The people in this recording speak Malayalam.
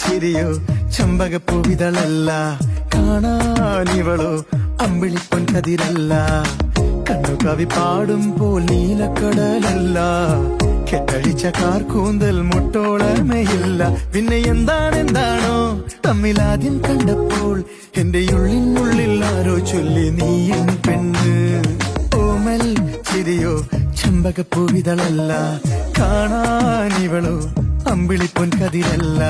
ചിരിയോ ചമ്പകപ്പൂവിതളല്ല കാണാനിവളോ അമ്പിളിപ്പൊൻ കതിരല്ല. കണ്ണു കവി പാടുമ്പോൾ നീലക്കടലല്ല. കെട്ടഴിച്ച കാർ കൂന്തൽ മുട്ടോളമയില്ല. പിന്നെ എന്താണ് എന്താണോ തമ്മിലാദ്യം കണ്ടപ്പോൾ എന്റെ ഉള്ളിനുള്ളിൽ ആരോ ചൊല്ലി നീ എൻ പെണ്ണ്. ഓമൽ ചിരിയോ ചമ്പകപ്പൂവിതളല്ല കാണാനിവളോ അമ്പിളിപ്പൊൻ കതിരല്ല.